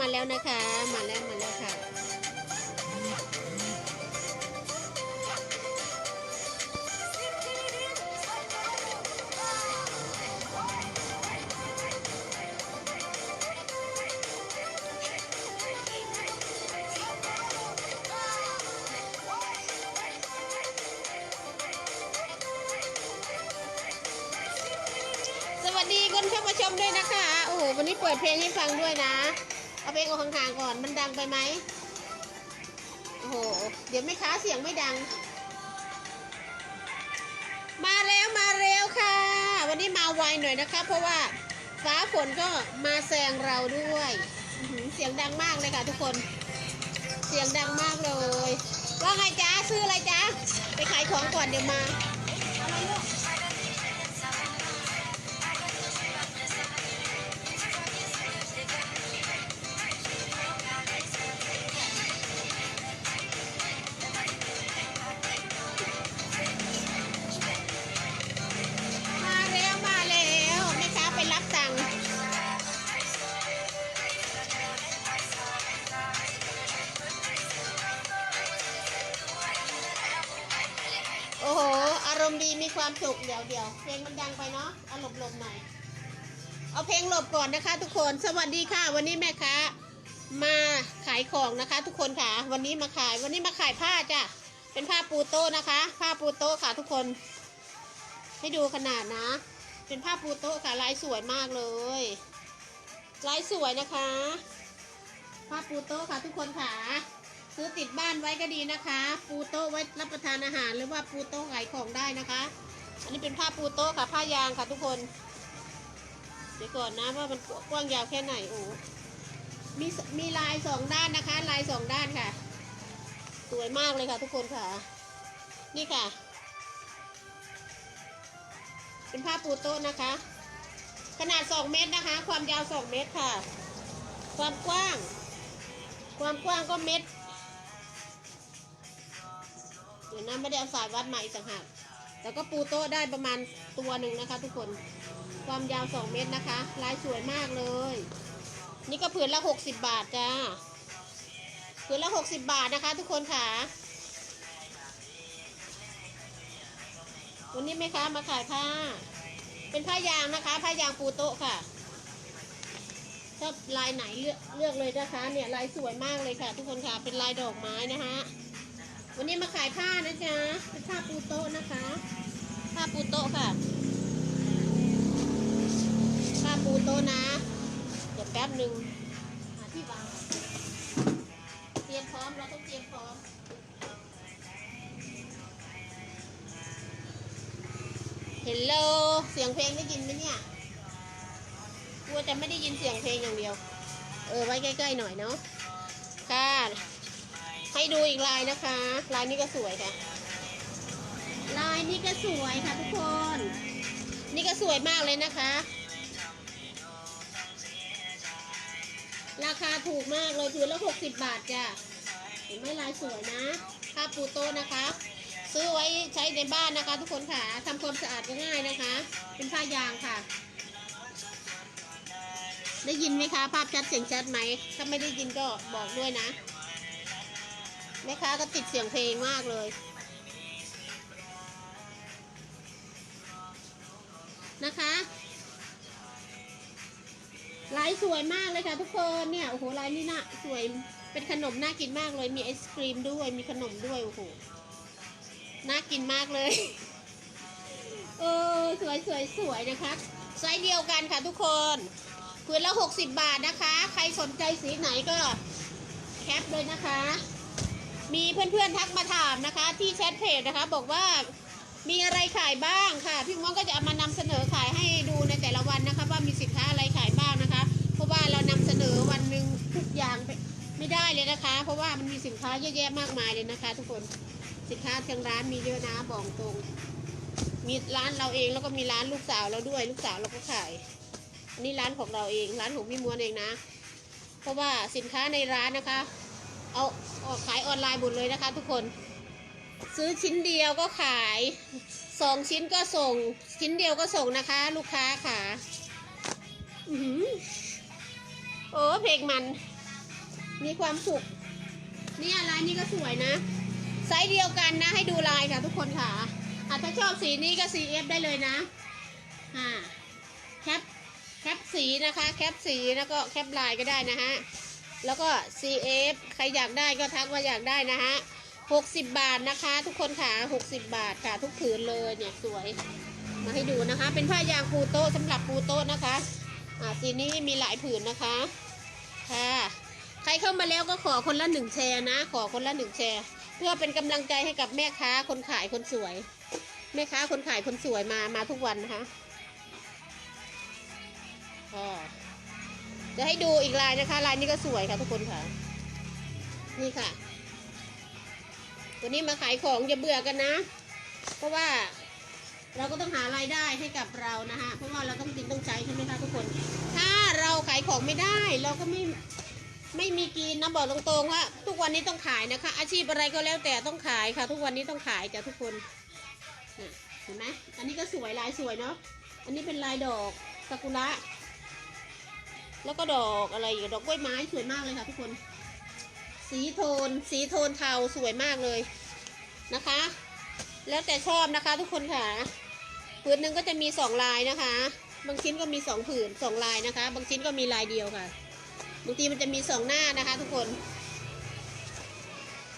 มาแล้วนะคะ มาแล้ว ยัง มาแล้วมาเร็วค่ะ วันนี้มาไวหน่อยนะคะ เพราะว่าฟ้าฝนก็มาแซงเราด้วยเสียงดังมากเลยค่ะทุกคน เสียงดังมากเลย ว่าไงจ๊ะซื้ออะไรจ๊ะ ไปขายของก่อนเดี๋ยวมา กคะทุกคนสวัสดีค่ะ วันนี้แม่ค้ามาขายของนะคะ ทุกคนค่ะ วันนี้มาขาย วันนี้มาขายผ้าจ้ะเป็นผ้าปูโต๊ะนะคะ ผ้าปูโต๊ะค่ะทุกคน ให้ดูขนาดนะ เป็นผ้าปูโต๊ะค่ะลายสวยมากเลยลายสวยนะคะ ผ้าปูโต๊ะค่ะทุกคนค่ะซื้อติดบ้านไว้ก็ดีนะคะ ปูโต๊ะไว้รับประทานอาหารหรือว่าปูโต๊ะขายของได้นะคะ อันนี้เป็นผ้าปูโต๊ะค่ะผ้ายางค่ะทุกคน เดี๋ยวก่อนนะว่ามันกว้างยาวแค่ไหนโอ้มีมีลายสองด้านนะคะ ลายสองด้านค่ะ สวยมากเลยค่ะทุกคนค่ะ นี่ค่ะ เป็นผ้าปูโต๊ะนะคะ ขนาด2เมตรนะคะ ความยาว2เมตรค่ะ ความกว้าง ความกว้างก็เมตรเดี๋ยวนะไม่ได้เอาสายวัดมาอีกต่างหากแต่ก็ปูโต๊ะได้ประมาณตัวหนึ่งนะคะ ทุกคน ความยาว 2 เมตรนะคะ ลายสวยมากเลย นี่ก็ผืนละ 60 บาทจ้า ผืนละ 60 บาทนะคะทุกคนค่ะ วันนี้แม่ค้ามาขายผ้า เป็นผ้ายางนะคะ ผ้ายางปูโต๊ะค่ะชอบลายไหนเลือกเลือกเลยนะคะ เนี่ยลายสวยมากเลยค่ะ ทุกคนค่ะ เป็นลายดอกไม้นะคะวันนี้มาขายผ้านะจ๊ะเป็นผ้าปูโต๊ะนะคะ ผ้าปูโต๊ะค่ะ ปูโต๊ะนะ เดี๋ยวแป๊บหนึ่งหาที่วางเตรียมพร้อม เราต้องเตรียมพร้อม เฮลโล เสียงเพลงได้ยินไหมเนี่ยกลัวจะไม่ได้ยินเสียงเพลงอย่างเดียว เออ ไว้ใกล้ๆหน่อยเนาะ ค่ะ ให้ดูอีกลายนะคะ ลายนี้ก็สวยค่ะ ลายนี้ก็สวยค่ะทุกคน นี่ก็สวยมากเลยนะคะ ราคาถูกมากเลยถือละหกสิบบาทจ้ะเห็นไหมลายสวยนะผ้าปูโตะนะคะ ซื้อไว้ใช้ในบ้านนะคะ ทุกคนค่ะทำความสะอาดง่ายนะคะ เป็นผ้ายางค่ะ ได้ยินไหมคะ ภาพชัดเสียงชัดไหม ถ้าไม่ได้ยินก็บอกด้วยนะแม่ค้าก็ติดเสียงเพลงมากเลยนะคะ ลายสวยมากเลยค่ะทุกคนเนี่ยโอ้โหลายนี่น่าสวยเป็นขนมน่ากินมากเลยมีไอศครีมด้วยมีขนมด้วยโอ้โหน่ากินมากเลยเออสวยสวยสวยนะคะไซส์เดียวกันค่ะทุกคนผืนละหกสิบบาทนะคะ ใครสนใจสีไหนก็แคปเลยนะคะ มีเพื่อนๆทักมาถามนะคะ ที่แชทเพจนะคะ บอกว่ามีอะไรขายบ้างค่ะ พี่ม้วนก็จะเอามานำเสนอขายให้างไม่ได้เลยนะคะ เพราะว่ามันมีสินค้าเยอะแยะมากมายเลยนะคะ ทุกคนสินค้าทางร้านมีเยอะนะบอกตรง มีร้านเราเองแล้วก็มีร้านลูกสาวเราด้วย ลูกสาวเราก็ขายอันนี้ร้านของเราเองร้านของพี่มวนเองนะ เพราะว่าสินค้าในร้านนะคะ เอาออกขายออนไลน์หมดเลยนะคะ ทุกคนซื้อชิ้นเดียวก็ขายสองชิ้นก็ส่ง ชิ้นเดียวก็ส่งนะคะ ลูกค้าค่ะอือโอ้เพลงมัน มีความสุข นี่ลายนี้ก็สวยนะ ไซส์เดียวกันนะ ให้ดูลายค่ะทุกคนค่ะอาจจะชอบสีนี้ก็ CF ได้เลยนะ อ่า แคป แคปสีนะคะ แคปสีแล้วก็แคปลายก็ได้นะฮะ แล้วก็ CF ใครอยากได้ก็ทักว่าอยากได้นะฮะ60บาทนะคะ ทุกคนค่ะ60บาทค่ะทุกผืนเลยเนี่ยสวย มาให้ดูนะคะ เป็นผ้ายางปูโต๊ะสำหรับปูโต๊ะนะคะ อ่าสีนี้มีหลายผืนนะคะ ค่ะ ใครเข้ามาแล้วก็ขอคนละหนึ่งแชร์นะ ขอคนละหนึ่งแชร์ เพื่อเป็นกำลังใจให้กับแม่ค้าคนขายคนสวย แม่ค้าคนขายคนสวยมามาทุกวันนะคะค่ะจะให้ดูอีกลายนะคะลายนี้ก็สวยค่ะทุกคนค่ะ นี่ค่ะวันนี้มาขายของอย่าเบื่อกันนะ เพราะว่าเราก็ต้องหารายได้ให้กับเรานะฮะเพราะว่าเราต้องกินต้องใช้ใช่ไหมคะทุกคน ถ้าเราขายของไม่ได้เราก็ไม่ ไม่มีกินนะบอกตรงๆว่าทุกวันนี้ต้องขายนะคะ อาชีพอะไรก็แล้วแต่ต้องขายค่ะ ทุกวันนี้ต้องขายจ้ะทุกคนเห็นไหมอันนี้ก็สวยลายสวยเนาะอันนี้เป็นลายดอกซากุระแล้วก็ดอกอะไรอีกดอกกล้วยไม้สวยมากเลยค่ะ ทุกคน สีโทน สีโทนเทาสวยมากเลยนะคะ แล้วแต่ชอบนะคะทุกคนค่ะผืนหนึ่งก็จะมีสองลายนะคะ บางชิ้นก็มีสองผืนสองลายนะคะ บางชิ้นก็มีลายเดียวค่ะ บางทีมันจะมีสองหน้านะคะ ทุกคน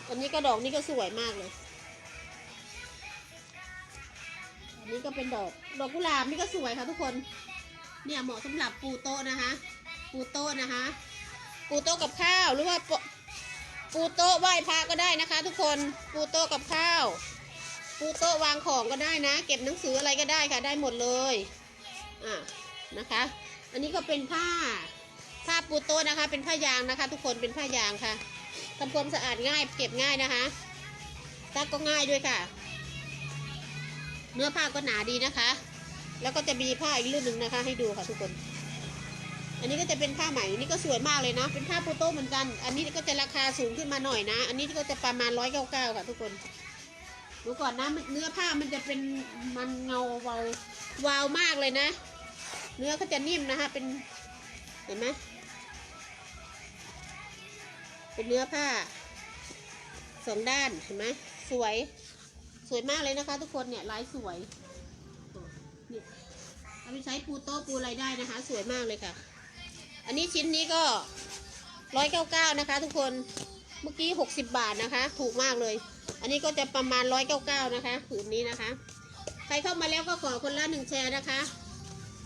อันนี้ก็ดอกนี้ก็สวยมากเลย อันนี้ก็เป็นดอก ดอกกุหลาบนี่ก็สวยค่ะทุกคน เนี่ยเหมาะสำหรับปูโต๊ะนะคะ ปูโต๊ะนะคะ ปูโต๊ะกับข้าวหรือว่าปปูโต๊ะไหว้พระก็ได้นะคะ ทุกคน ปูโต๊ะกับข้าว ปูโต๊ะวางของก็ได้นะ เก็บหนังสืออะไรก็ได้ค่ะ ได้หมดเลย อะนะคะ อันนี้ก็เป็นผ้า ผ้าปูโต๊ะนะคะ เป็นผ้ายางนะคะ ทุกคนเป็นผ้ายางค่ะทำความสะอาดง่ายเก็บง่ายนะคะซักก็ง่ายด้วยค่ะ เนื้อผ้าก็หนาดีนะคะ แล้วก็จะมีผ้าอีกรุ่นหนึ่งนะคะ ให้ดูค่ะทุกคน อันนี้ก็จะเป็นผ้าไหมนี่ก็สวยมากเลยนะเป็นผ้าปูโต๊ะเหมือนกัน อันนี้ก็จะราคาสูงขึ้นมาหน่อยนะ อันนี้ก็จะประมาณร้อยเก้าเก้าค่ะ ทุกคนดูก่อนนะเนื้อผ้ามันจะเป็นมันเงาวาววาวมากเลยนะ เนื้อก็จะนิ่มนะคะ เป็นเห็นไหม เป็นเนื้อผ้าสองด้านเห็นไหมสวยสวยมากเลยนะคะ ทุกคนเนี่ยลายสวยเนี่ยเอาไปใช้ปูโต๊ะปูอะไรได้นะคะ สวยมากเลยค่ะ อันนี้ชิ้นนี้ก็ร้อยเก้าเก้านะคะ ทุกคนเมื่อกี้หกสิบบาทนะคะ ถูกมากเลย อันนี้ก็จะประมาณร้อยเก้าเก้านะคะผืนนี้นะคะ ใครเข้ามาแล้วก็ขอคนละหนึ่งแชร์นะคะ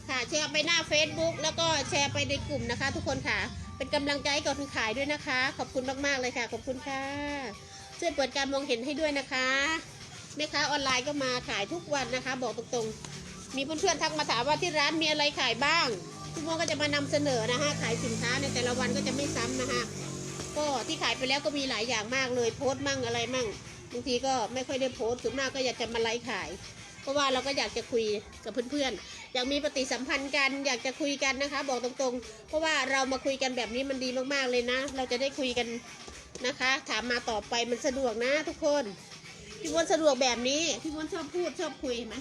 ค่ะแชร์ไปหน้า Facebook แล้วก็แชร์ไปในกลุ่มนะคะ ทุกคนค่ะ เป็นกำลังใจกับคนขายด้วยนะคะ ขอบคุณมากๆเลยค่ะ ขอบคุณค่ะช่วยเปิดการมองเห็นให้ด้วยนะคะแม่ค้าออนไลน์ก็มาขายทุกวันนะคะ บอกตรงๆ มีเพื่อนๆทักมาถามว่าที่ร้านมีอะไรขายบ้างพี่โมก็จะมานำเสนอนะคะขายสินค้าในแต่ละวันก็จะไม่ซ้ำนะคะก็ที่ขายไปแล้วก็มีหลายอย่างมากเลยโพสต์มั่งอะไรมั่งบางทีก็ไม่ค่อยได้โพสต์ส่วนมากก็อยากจะมาไลฟ์ขาย เพราะว่าเราก็อยากจะคุยกับเพื่อนๆ อยากมีปฏิสัมพันธ์กัน อยากจะคุยกันนะคะ บอกตรงๆ เพราะว่าเรามาคุยกันแบบนี้มันดีมากๆเลยนะ เราจะได้คุยกันนะคะ ถามมาต่อไปมันสะดวกนะทุกคน พี่วนสะดวกแบบนี้ พี่วนชอบพูดชอบคุยเห็นไหม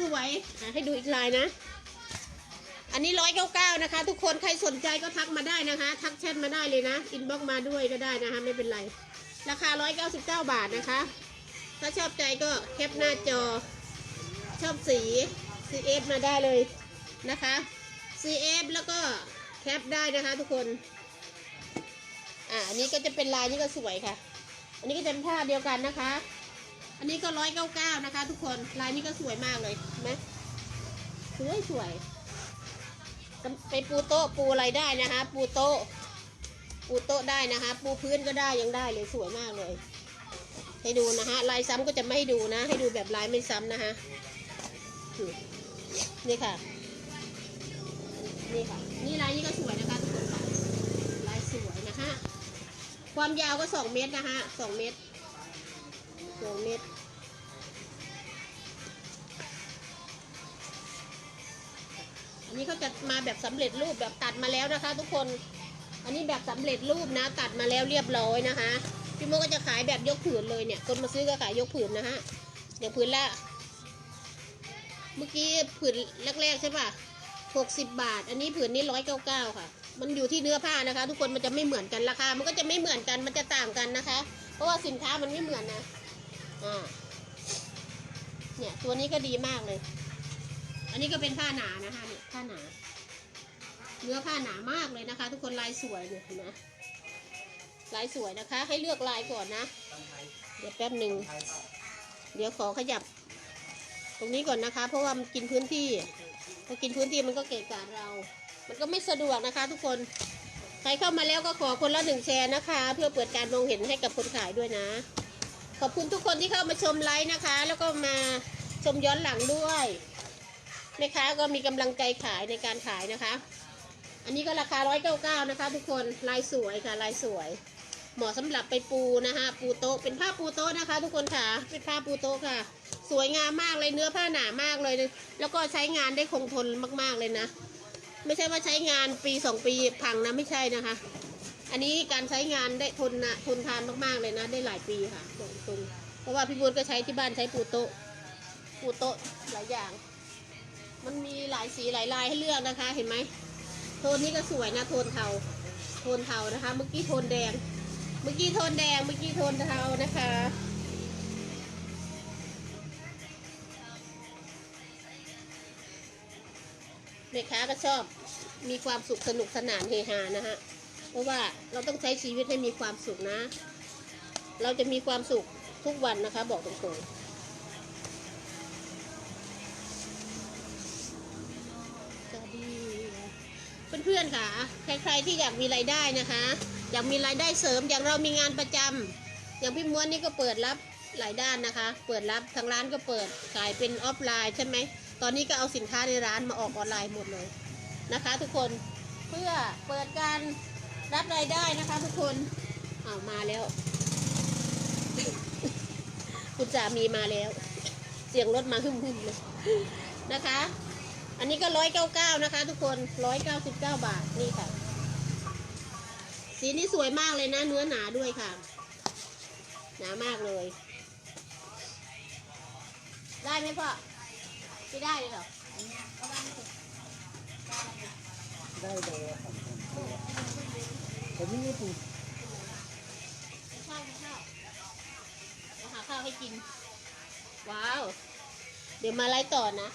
สวยให้ดูอีกลายนะ อันนี้ร้อยเก้าเก้านะคะ ทุกคนใครสนใจก็ทักมาได้นะคะ ทักแชทมาได้เลยนะ อินบ็อกมาด้วยก็ได้นะคะ ไม่เป็นไร ราคาร้อยเก้าสิบเก้าบาทนะคะ ถ้าชอบใจก็แคปหน้าจอ ชอบสี CF มาได้เลยนะคะ CF แล้วก็แคปได้นะคะทุกคน อ่าอันนี้ก็จะเป็นลายนี้ก็สวยค่ะ อันนี้ก็จะเป็นผ้าเดียวกันนะคะ อันนี้ก็ร้อยเก้าเก้านะคะ ทุกคน ลายนี้ก็สวยมากเลยไหมสวยสวยไปปูโต๊ะปูอะไรได้นะคะ ปูโต๊ะปูโต๊ะได้นะคะ ปูพื้นก็ได้ยังได้เลยสวยมากเลย ให้ดูนะคะลายซ้ำก็จะไม่ให้ดูนะ ให้ดูแบบลายไม่ซ้ำนะคะ นี่ค่ะ นี่ค่ะ นี่ลายนี้ก็สวยนะคะทุกคนค่ะลายสวยนะคะ ความยาวก็สองเมตรนะคะสองเมตรสองเมตร อันนี้เขาจะมาแบบสำเร็จรูปแบบตัดมาแล้วนะคะ ทุกคน อันนี้แบบสำเร็จรูปนะ ตัดมาแล้วเรียบร้อยนะคะ พี่โมก็จะขายแบบยกผืนเลยเนี่ย คนมาซื้อก็ขายยกผืนนะฮะ เดี๋ยวผืนละ มื่อกี้ผืนแรกๆใช่ป่ะหกสิบบาท อันนี้ผืนนี้ร้อยเก้าเก้าค่ะ มันอยู่ที่เนื้อผ้านะคะ ทุกคนมันจะไม่เหมือนกันราคา มันก็จะไม่เหมือนกัน มันจะต่างกันนะคะ เพราะว่าสินค้ามันไม่เหมือนนะอ่าเนี่ยตัวนี้ก็ดีมากเลย อันนี้ก็เป็นผ้าหนานะคะเนี่ยผ้าหนา เนื้อผ้าหนามากเลยนะคะ ทุกคนลายสวยเนี่ยเห็นไหมลายสวยนะคะ ให้เลือกลายก่อนนะ เดี๋ยวแป๊บหนึ่ง เดี๋ยวขอขยับ ตรงนี้ก่อนนะคะ เพราะว่ามันกินพื้นที่พอกินพื้นที่มันก็เกะกะเรา มันก็ไม่สะดวกนะคะ ทุกคน ใครเข้ามาแล้วก็ขอคนละหนึ่งแชร์นะคะ เพื่อเปิดการมองเห็นให้กับคนขายด้วยนะ ขอบคุณทุกคนที่เข้ามาชมไลฟ์นะคะ แล้วก็มาชมย้อนหลังด้วยแม่ค้าก็มีกำลังใจขายในการขายนะคะ อันนี้ก็ราคาร้อยเก้าเก้านะคะ ทุกคนลายสวยค่ะลายสวย เหมาะสำหรับไปปูนะคะปูโต๊ะเป็นผ้าปูโต๊ะนะคะ ทุกคนค่ะเป็นผ้าปูโต๊ะค่ะ สวยงามมากเลยเนื้อผ้าหนามากเลย แล้วก็ใช้งานได้คงทนมากๆเลยนะ ไม่ใช่ว่าใช้งานปีสองปีพังนะไม่ใช่นะคะ อันนี้การใช้งานได้ทนนะทนทานมากๆเลยนะ ได้หลายปีค่ะตรงตรงเพราะว่าพี่บุญก็ใช้ที่บ้านใช้ปูโต๊ะปูโต๊ะหลายอย่าง มันมีหลายสีหลายลายให้เลือกนะคะ เห็นไหมโทนนี้ก็สวยนะโทนเทาโทนเทานะคะ เมื่อกี้โทนแดง เมื่อกี้โทนแดง เมื่อกี้โทนเทานะคะ แม่ค้าก็ชอบมีความสุขสนุกสนานเฮฮานะฮะ เพราะว่าเราต้องใช้ชีวิตให้มีความสุขนะ เราจะมีความสุขทุกวันนะคะ บอกตรงๆเพื่อนๆค่ะ ใครๆที่อยากมีรายได้นะคะ อยากมีรายได้เสริม อย่างเรามีงานประจำอย่างพี่ม้วนนี่ก็เปิดรับหลายด้านนะคะ เปิดรับทางร้านก็เปิดขายเป็นออฟไลน์ใช่ไหม ตอนนี้ก็เอาสินค้าในร้านมาออกออนไลน์หมดเลยนะคะ ทุกคนเพื่อเปิดการรับรายได้นะคะ ทุกคนเอามาแล้ว คุณสามีมาแล้ว เสียงรถมาหึ่มๆเลยนะคะ อันนี้ก็ร้อยเก้าเก้านะคะ ทุกคนร้อยเก้าสิบเก้าบาทนี่ค่ะ สีนี้สวยมากเลยนะ เนื้อหนาด้วยค่ะ หนามากเลย ได้ไหมพ่อ ไม่ได้เลยเหรอได้เลยผมไม่ได้ปลูกข้าวข้าวมาหาข้าวให้กิน ว้าว เดี๋ยวมาไลฟ์ต่อนะ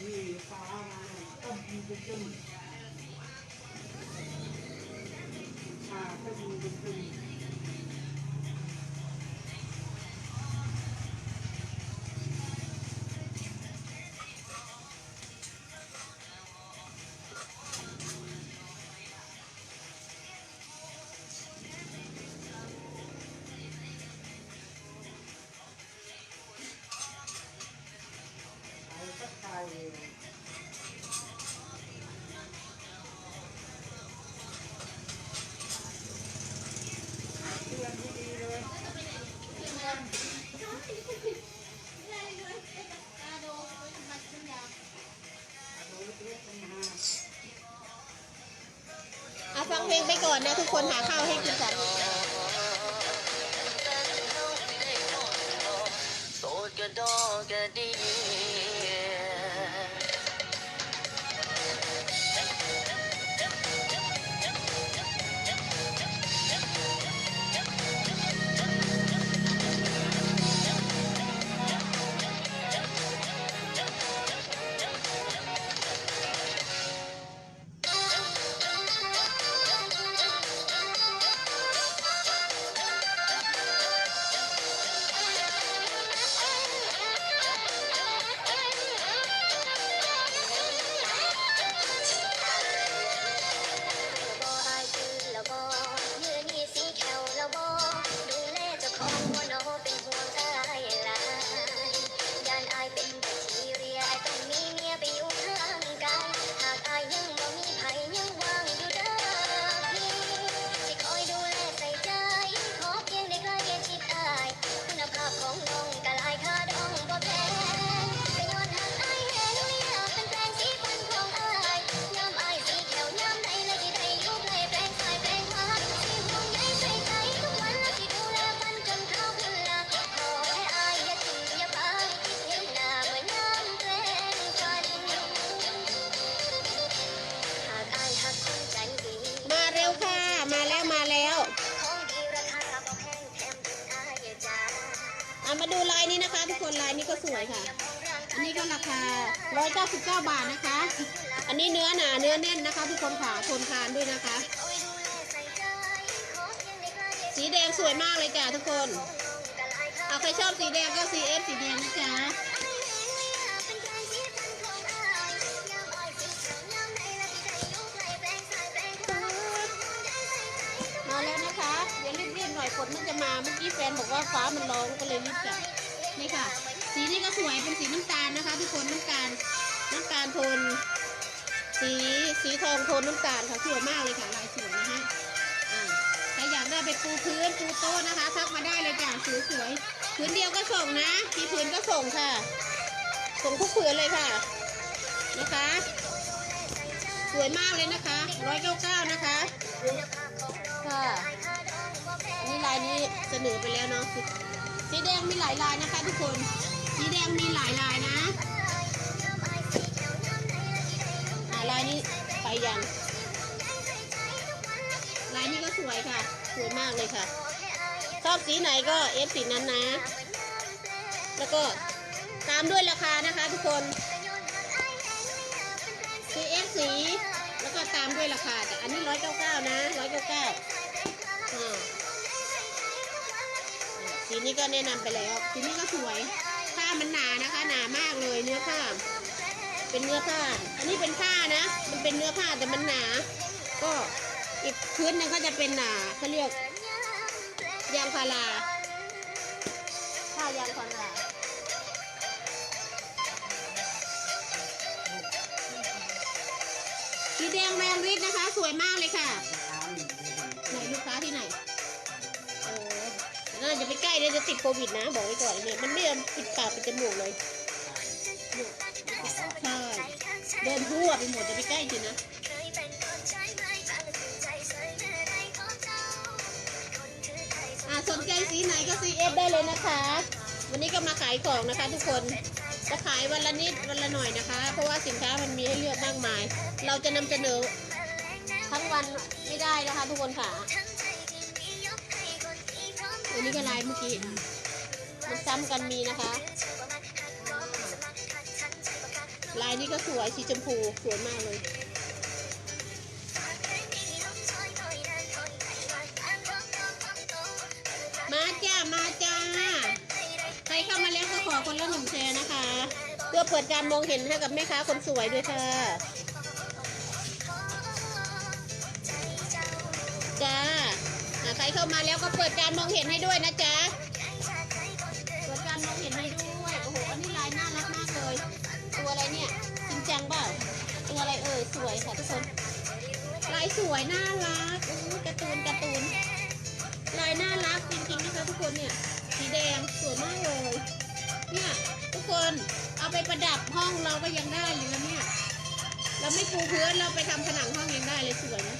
นี่ฟ้ามาต้มกินเป็นต้นชาก็มีเป็นต้นไเอาฟังไปก่อนนะ ทุกคนหาข้าวให้กินก่อนโสดก็ดอก็ดี สวยค่ะ อันนี้ก็ราคา 199 บาทนะคะ อันนี้เนื้อหนาเนื้อแน่นนะคะ ทุกคนค่ะทนทานด้วยนะคะ สีแดงสวยมากเลยจ้ะทุกคนเอาใครชอบสีแดงก็ CF สีแดงนะจ๊ะมาแล้วนะคะ เดี๋ยวรีบๆหน่อยฝนมันจะมา เมื่อกี้แฟนบอกว่าฟ้ามันร้องก็เลยรีบจับนี่ค่ะ สีนี้ก็สวยเป็นสีน้ำตาลนะคะ ทุกคนน้ำตาลน้ำตาลโทน สีสีทองโทนน้ำตาลค่ะสวยมากเลยค่ะลายสวยนะฮะอ่าใครอยากได้ไปปูพื้นปูโต๊ะนะคะทักมาได้เลยจ้ะสวยๆพื้นเดียวก็ส่งนะกี่พื้นก็ส่งค่ะ ส่งทุกผืนเลยค่ะนะคะ สวยมากเลยนะคะร้อยเก้าเก้านะคะค่ะนนี้ลายนี้เสนอไปแล้วเนาะสีแดงมีหลายลายนะคะทุกคน สีแดงมีหลายลายนะอ่าลายนี้ไปยังลายนี้ก็สวยค่ะ สวยมากเลยค่ะ ชอบสีไหนก็เอฟสีนั้นนะ แล้วก็ตามด้วยราคานะคะทุกคนสีเอฟสีแล้วก็ตามด้วยราคาแต่อันนี้ร้อยเก้าเก้านะร้อยเก้าเก้าสีนี้ก็แนะนำไปแล้วสีนี้ก็สวย ผ้ามันหนานะคะ หนามากเลยเนื้อผ้า เป็นเนื้อผ้า อันนี้เป็นผ้านะ มันเป็นเนื้อผ้าแต่มันหนา ก็อีกพื้นนึงก็จะเป็นหนาเขาเรียกยางพาราผ้ายางพาราสีแดงแรงฤทธิ์นะคะ สวยมากเลยค่ะ น่าจะไปใกล้เดี๋ยวจะติดโควิดนะ บอกไว้ก่อนเนี่ยมันไม่ยอมปิดปากปิดจมูกเลยใช่เดินทั่วไปหมดจะไปใกล้สินะอ่าสนใจสีไหนก็ CF ได้เลยนะคะ วันนี้ก็มาขายของนะคะทุกคนจะขายวันละนิดวันละหน่อยนะคะ เพราะว่าสินค้ามันมีให้เลือกมากมาย เราจะนำเสนอทั้งวันไม่ได้นะคะทุกคนค่ะ นี้ก็ลายเมื่อกี้มันซ้ำกันมีนะคะ ลายนี้ก็สวยสีชมพูสวยมากเลยมาจ้ามาจ้าใครเข้ามาแล้วก็ขอคนละหนึ่งแชร์นะคะ เพื่อเปิดการมองเห็นให้กับแม่ค้าคนสวยด้วยค่ะ มาแล้วก็เปิดการมองเห็นให้ด้วยนะจ๊ะ เปิดการมองเห็นให้ด้วย โอ้โห อันนี้ลายน่ารักมากเลย ตัวอะไรเนี่ย จริงจังเปล่า ตัวอะไรเอ่ยสวยค่ะทุกคน ลายสวยน่ารักอู้การ์ตูนการ์ตูน ลายน่ารักจริงๆนะคะทุกคนเนี่ย สีแดงสวยมากเลย เนี่ยทุกคนเอาไปประดับห้องเราก็ยังได้เลยนะเนี่ย เราไม่ปูพื้นเราไปทำผนังห้องยังได้เลยสวยนะ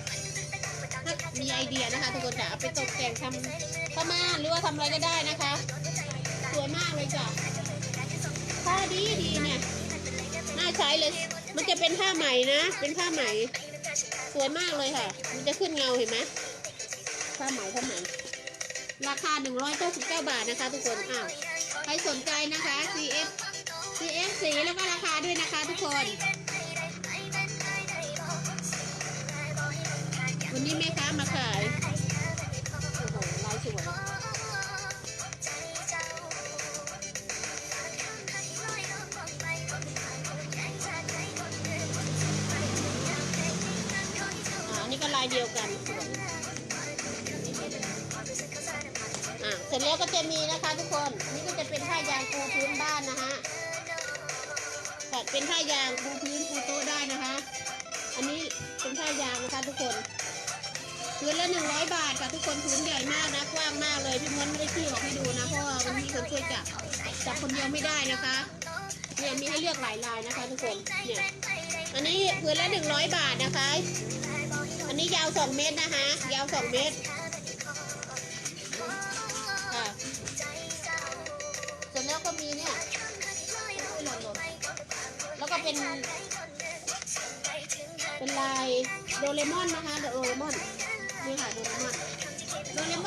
มีไอเดียนะคะทุกคนจะเอาไปตกแต่งทำผ้าม่านหรือว่าทำอะไรก็ได้นะคะ สวยมากเลยจ้ะผ้าดีดีเนี่ยน่าใช้เลย มันจะเป็นผ้าไหมนะ เป็นผ้าไหม สวยมากเลยค่ะ มันจะขึ้นเงาเห็นไหมผ้าไหมผ้าไหมราคา 199 บาทนะคะ ทุกคน อ้าว ใครสนใจนะคะ CF CF สีแล้วก็ราคาด้วยนะคะทุกคน นี้แม่ค้ามาขาย ค่ะทุกคนพื้นใหญ่มากนะกว้างมากเลยพี่มดไม่ได้ขี้ออกให้ดูนะเพราะว่ามันมีคนช่วยจับจับคนเดียวไม่ได้นะคะเนี่ยมีให้เลือกหลายลายนะคะ ทุกคนเนี่ยอันนี้พื้นละหนึ่งร้อยบาทนะคะ อันนี้ยาวสองเมตรนะคะ ยาวสองเมตรค่ะเสร็จแล้วก็มีเนี่ยแล้วก็เป็นเป็นลายโดเรมอนนะคะโดเรมอนนี่ค่ะโดเรมอน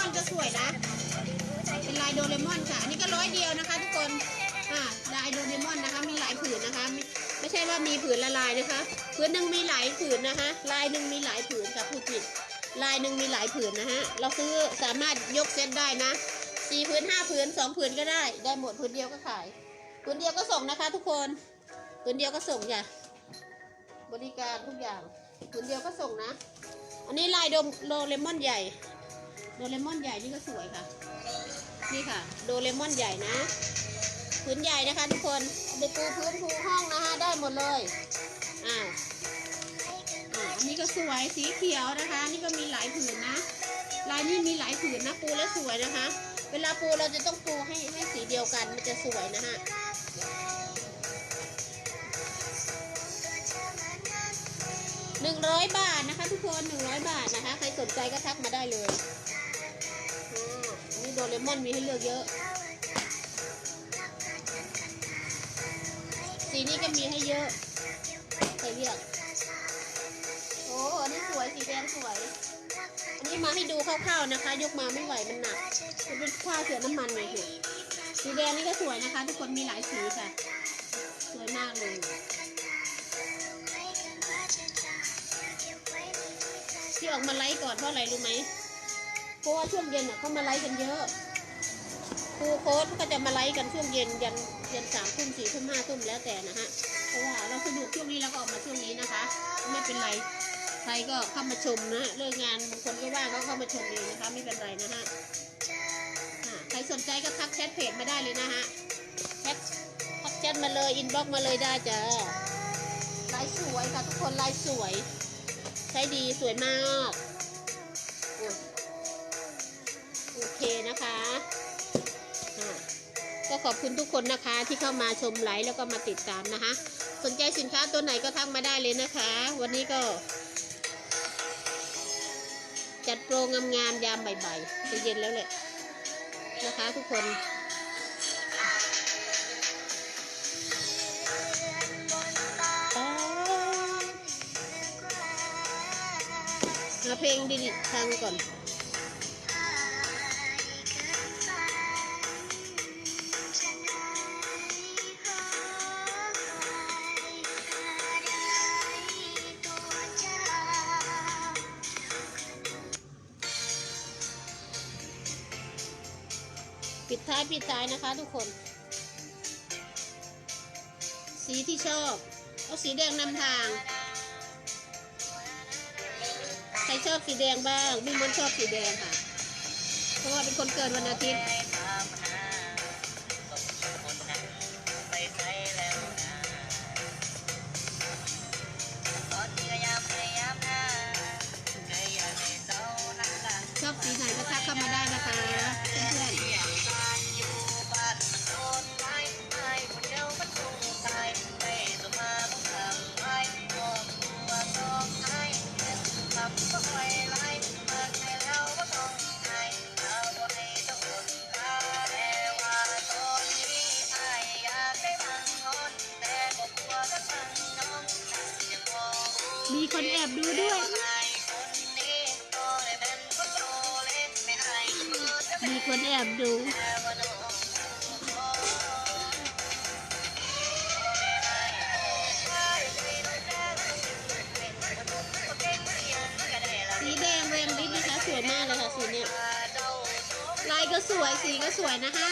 อนก็สวยนะ เป็นลายโดเรมอนค่ะ อันนี้ก็ร้อยเดียวนะคะ ทุกคน อ่าลายโดเรมอนนะคะ มีหลายผืนนะคะ ไม่ใช่ว่ามีผืนละลายนะคะ ผืนหนึ่งมีหลายผืนนะคะ ลายหนึ่งมีหลายผืนค่ะผู้ผิด ลายหนึ่งมีหลายผืนนะฮะ เราซื้อสามารถยกเซตได้นะสี่ผืนห้าผืนสองผืนก็ได้ ได้หมดผืนเดียวก็ขาย ผืนเดียวก็ส่งนะคะ ทุกคน ผืนเดียวก็ส่งจ้ะบริการทุกอย่างผืนเดียวก็ส่งนะ อันนี้ลายโดโดเรมอนใหญ่ โดเรมอนใหญ่นี่ก็สวยค่ะ นี่ค่ะ โดเรมอนใหญ่นะ พื้นใหญ่นะคะทุกคนเอาไปปูพื้นปูห้องนะคะได้หมดเลยอ่าอ่าอันนี้ก็สวยสีเขียวนะคะ นี่ก็มีหลายผืนนะ ลายนี้มีหลายผืนนะปูแล้วสวยนะคะ เวลาปูเราจะต้องปูให้ให้สีเดียวกันมันจะสวยนะฮะหนึ่งร้อยบาทนะคะ ทุกคนหนึ่งร้อยบาทนะคะ ใครสนใจก็ทักมาได้เลยาอันนี้โดเรมอนมีให้เลือกเยอะ สีนี้ก็มีให้เยอะใครเลือก โอ้อันนี้สวย สีแดงสวย อันนี้มาให้ดูคร่าวๆนะคะ ยกมาไม่ไหวมันหนัก มันเป็นผ้าเสือน้ำมันเลยค่ะสีแดงนี่ก็สวยนะคะ ทุกคนมีหลายสีค่ะ สวยมากเลยที่ออกมาไลฟ์ก่อนเพราะอะไรรู้ไหม เพราะว่าช่วงเย็นอะเขามาไลฟ์กันเยอะครูโค้ดก็จะมาไลฟ์กันช่วงเย็นยันยันสามทุ่มสี่ทุ่มห้าทุ่มแล้วแต่นะฮะเพราะว่าเราสะดวกช่วงนี้แล้วก็ออกมาช่วงนี้นะคะ ไม่เป็นไรใครก็เข้ามาชมนะเลิกงานบางคนก็ว่างเขาเข้ามาชมเองนะคะ ไม่เป็นไรนะฮะใครสนใจก็ทักแชทเพจมาได้เลยนะฮะแชททักแชทมาเลยอินบ็อกมาเลยได้จ้ะลายสวยค่ะทุกคนลายสวย ใช้ดีสวยมาก ขอบคุณทุกคนนะคะที่เข้ามาชมไลฟ์แล้วก็มาติดตามนะคะ สนใจสินค้าตัวไหนก็ทักมาได้เลยนะคะ วันนี้ก็ จัดโปรงามๆยามบ่ายๆจะเย็นแล้วแหละนะคะทุกคนอ๋อาเพลงดีๆทางก่อนายปิดท้ายนะคะทุกคน สีที่ชอบ เอาสีแดงนำทาง ใครชอบสีแดงบ้างบิ๊มนต์ชอบสีแดงค่ะ เพราะว่าเป็นคนเกิดวันอาทิตย์ ด้วย มีคนแอบดูสีแดงแรงฤทธิ์นะคะสวยมากเลยค่ะสีเนี้ยลายก็สวยสีก็สวยนะฮะ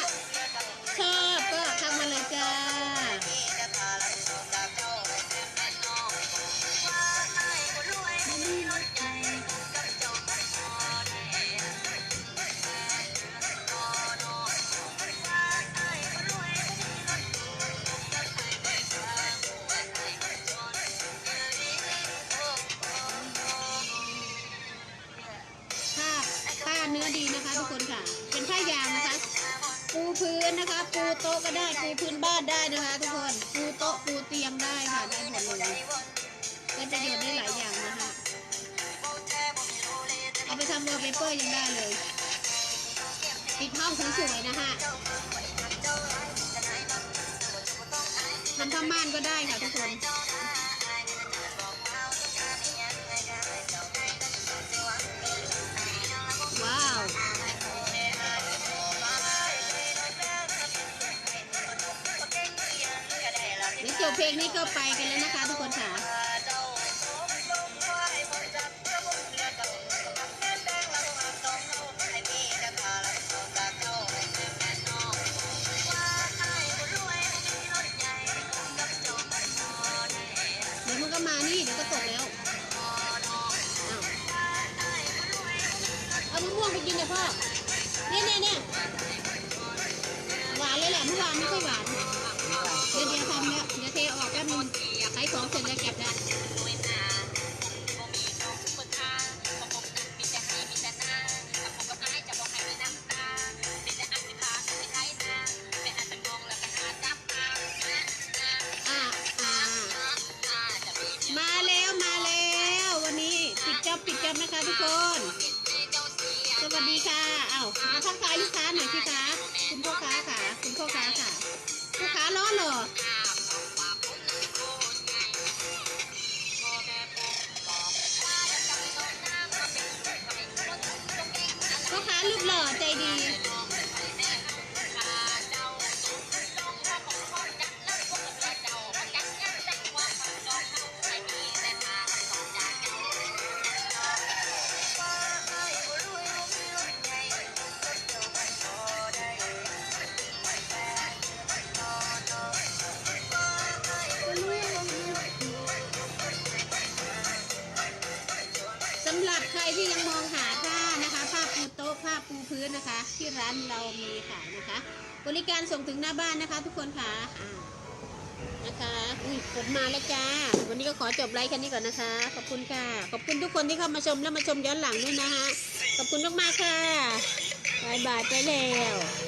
ปูพื้นนะคะ ปูโต๊ะก็ได้ ปูพื้นบ้านได้นะคะ ทุกคน ปูโต๊ะปูเตียงได้ค่ะได้หมดเลยได้ประโยนได้หลายอย่างนะคะเอาไปทำวอลเปเปอร์ยังได้เลยติดห้องสวยๆนะคะทำผ้าม่านก็ได้ค่ะทุกคน เพลงนี้ก็ไปกันแล้วนะคะทุกคนค่ะเดี๋ยวมันก็มานี่เดี๋ยวก็ตกแล้วเอามะม่วงไปกินเลยพ่อเนี่ยเนี่ยเนี่ยหวานเลยแหละเมื่อวานไม่ค่อยหวาน ขายของเสร็จแล้วเก็บแล้ นะคะทุกคนค่ะอ่านะคะอุ้ยฝนมาแล้วจ้า วันนี้ก็ขอจบไลฟ์แค่นี้ก่อนนะคะ ขอบคุณค่ะ ขอบคุณทุกคนที่เข้ามาชมและมาชมย้อนหลังด้วยนะคะขอบคุณมากๆค่ะบายบายไปแล้ว